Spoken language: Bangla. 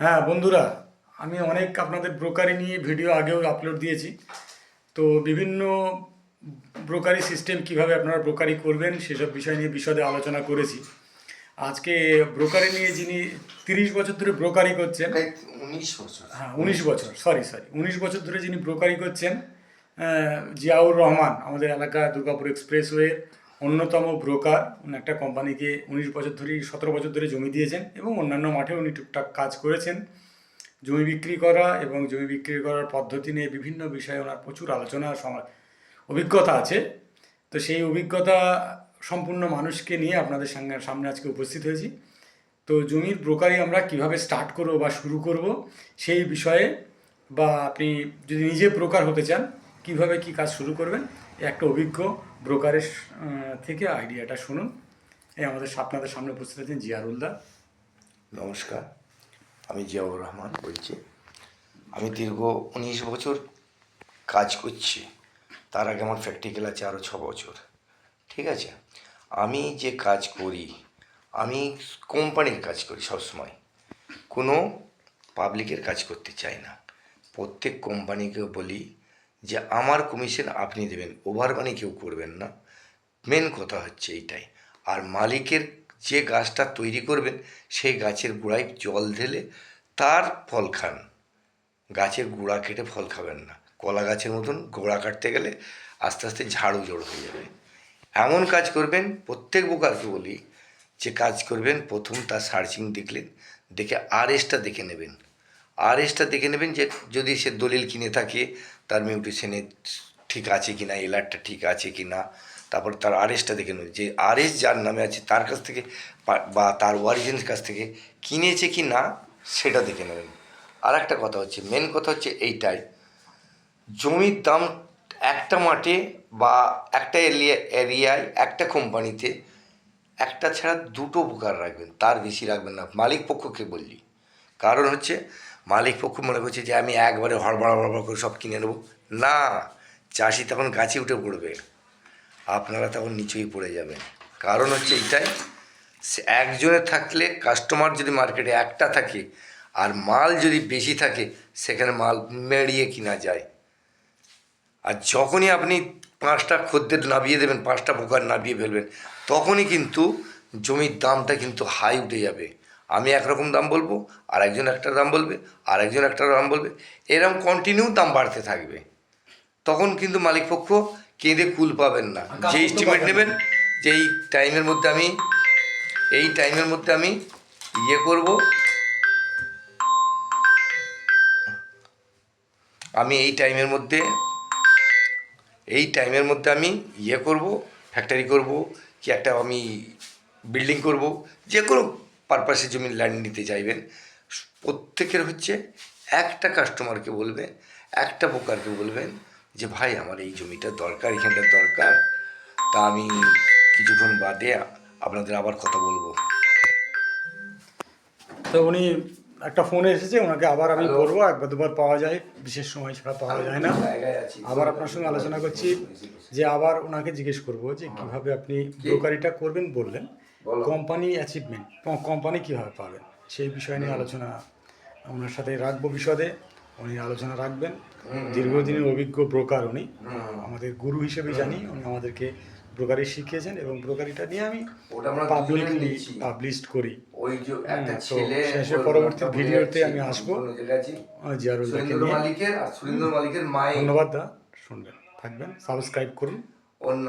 হ্যাঁ বন্ধুরা আমি অনেক আপনাদের ব্রোকারি নিয়ে ভিডিও আগেও আপলোড দিয়েছি। তো বিভিন্ন ব্রোকারি সিস্টেম কীভাবে আপনারা ব্রোকারি করবেন সেসব বিষয় নিয়ে বিশদে আলোচনা করেছি। আজকে ব্রোকারি নিয়ে যিনি তিরিশ বছর ধরে ব্রোকারি করছেন উনিশ বছর। হ্যাঁ উনিশ বছর সরি সরি উনিশ বছর ধরে যিনি ব্রোকারি করছেন জিয়াউর রহমান আমাদের এলাকা দুর্গাপুর এক্সপ্রেসওয়ের অন্যতম ব্রোকার উনি একটা কোম্পানিকে উনিশ বছর ধরে, সতেরো বছর ধরে জমি দিয়েছেন এবং অন্যান্য মাঠে উনি টুকটাক কাজ করেছেন। জমি বিক্রি করা এবং জমি বিক্রি করার পদ্ধতি নিয়ে বিভিন্ন বিষয়ে ওনার প্রচুর আলোচনা অভিজ্ঞতা আছে। তো সেই অভিজ্ঞতা সম্পূর্ণ মানুষকে নিয়ে আপনাদের সঙ্গে, সামনে আজকে উপস্থিত হয়েছি। তো জমির ব্রোকারি আমরা কীভাবে স্টার্ট করব বা শুরু করব সেই বিষয়ে বা আপনি যদি নিজে ব্রোকার হতে চান, কীভাবে কি কাজ শুরু করবেন একটা অভিজ্ঞ ব্রোকারের থেকে আইডিয়াটা শুনুন। এই আমাদের আপনাদের সামনে উপস্থিত আছেন জিয়ারুলদা নমস্কার, আমি জিয়াউর রহমান বলছি। আমি দীর্ঘ উনিশ বছর কাজ করছি। তার আগে আমার প্র্যাকটিক্যাল আছে আরও ছ বছর। ঠিক আছে? আমি যে কাজ করি, আমি কোম্পানির কাজ করি সবসময়। কোনো পাবলিকের কাজ করতে চাই না। প্রত্যেক কোম্পানিকে বলি যে আমার কমিশন আপনি দেবেন ওভার মানি কেউ করবেন না। মেন কথা হচ্ছে এইটাই। আর মালিকের যে গাছটা তৈরি করবেন, সেই গাছের গোড়ায় জল ঢেলে তার ফল খান। গাছের গোড়া কেটে ফল খাবেন না। কলা গাছের মতন গোড়া কাটতে গেলে আস্তে আস্তে ঝাড়ু জড়ো হয়ে যাবে। এমন কাজ করবেন, প্রত্যেক বোকারকে বলি, যে কাজ করবেন, প্রথম তার সার্চিং দেখলেন, দেখে আর এসটা দেখে নেবেন। আর এসটা দেখে নেবেন যে যদি সে দলিল কিনে থাকে, তার মিউটেশনে ঠিক আছে কি না এলারটা ঠিক আছে কি না তারপর তার আর এসটা দেখে নেবেন। যে আর এস যার নামে আছে, তার কাছ থেকে বা তার ওয়ারিজেন্স কাছ থেকে কিনেছে কি না, সেটা দেখে নেবেন। আর একটা কথা হচ্ছে মেন কথা হচ্ছে এইটাই, জমির দাম একটা মাঠে বা একটা এরিয়া, এরিয়ায়, একটা কোম্পানিতে একটা ছাড়া দুটো বুকার রাখবেন, তার বেশি রাখবেন না। মালিক পক্ষকে বললি? কারণ হচ্ছে মালিক পক্ষ মনে করছে যে আমি একবারে হড়বড় হড়বড় করে সব কিনে নেব। না, চাষি তখন গাছে উঠে পড়বে। আপনারা তখন নিচেই পড়ে যাবেন। কারণ হচ্ছে এইটাই সে একজনে থাকলে কাস্টমার যদি মার্কেটে একটা থাকে আর মাল যদি বেশি থাকে, সেখানে মাল মেরিয়ে কিনা যায়। আর যখনই আপনি পাঁচটা খদ্দের নামিয়ে দেবেন, পাঁচটা বোকার নামিয়ে ফেলবেন, তখনই কিন্তু জমির দামটা কিন্তু হাই উঠে যাবে। আমি একরকম দাম বলব আর একজন একটা দাম বলবে আর একজন একটা দাম বলবে। এরকম কন্টিনিউ দাম বাড়তে থাকবে। তখন কিন্তু মালিকপক্ষ কেঁদে কুল পাবেন না। যে এস্টিমেট নেবেন যে এই টাইমের মধ্যে আমি এই টাইমের মধ্যে আমি ইয়ে করব আমি এই টাইমের মধ্যে এই টাইমের মধ্যে আমি ইয়ে করব ফ্যাক্টরি করব কি একটা আমি বিল্ডিং করব যে কোনো পারপাসে জমি ল্যান্ড নিতে চাইবেন। প্রত্যেকের হচ্ছে একটা কাস্টমারকে বলবে একটা বোকারকে বলবেন যে ভাই আমার এই জমিটা দরকার এখানটার দরকার। তা আমি কিছুক্ষণ বাদে আপনাদের আবার কথা বলব। তো উনি একটা ফোন এসেছে ওনাকে আবার আমি করব একবার দুবার পাওয়া যায় বিশেষ সময় ছাড়া পাওয়া যায় না। আবার আপনার সঙ্গে আলোচনা করছি যে আবার ওনাকে জিজ্ঞেস করব যে কীভাবে আপনি ব্রোকারিটা করবেন বললেন। বলো। কোম্পানি অ্যাচিভমেন্ট কোম্পানি কীভাবে পাবেন সেই বিষয় নিয়ে আলোচনা ওনার সাথে রাখব বিশদে। উনি আলোচনা রাখবেন। দীর্ঘদিনের অভিজ্ঞ ব্রোকার উনি। আমাদের গুরু হিসেবে জানি উনি আমাদেরকে ব্রোকারি শিখিয়েছেন এবং ব্রোকারিটা নিয়ে আমি পাবলিকলি পাবলিশ করি। ওই যে একটা ছেলে শেষে পরবর্তী ভিডিওতে আমি আসব। জিয়ারুল্লাহকে নিয়ে। মালিকের আর সুরেন্দ্র মালিকের মায়ের। ধন্যবাদ দা শুনবেন থাকবেন সাবস্ক্রাইব করুন।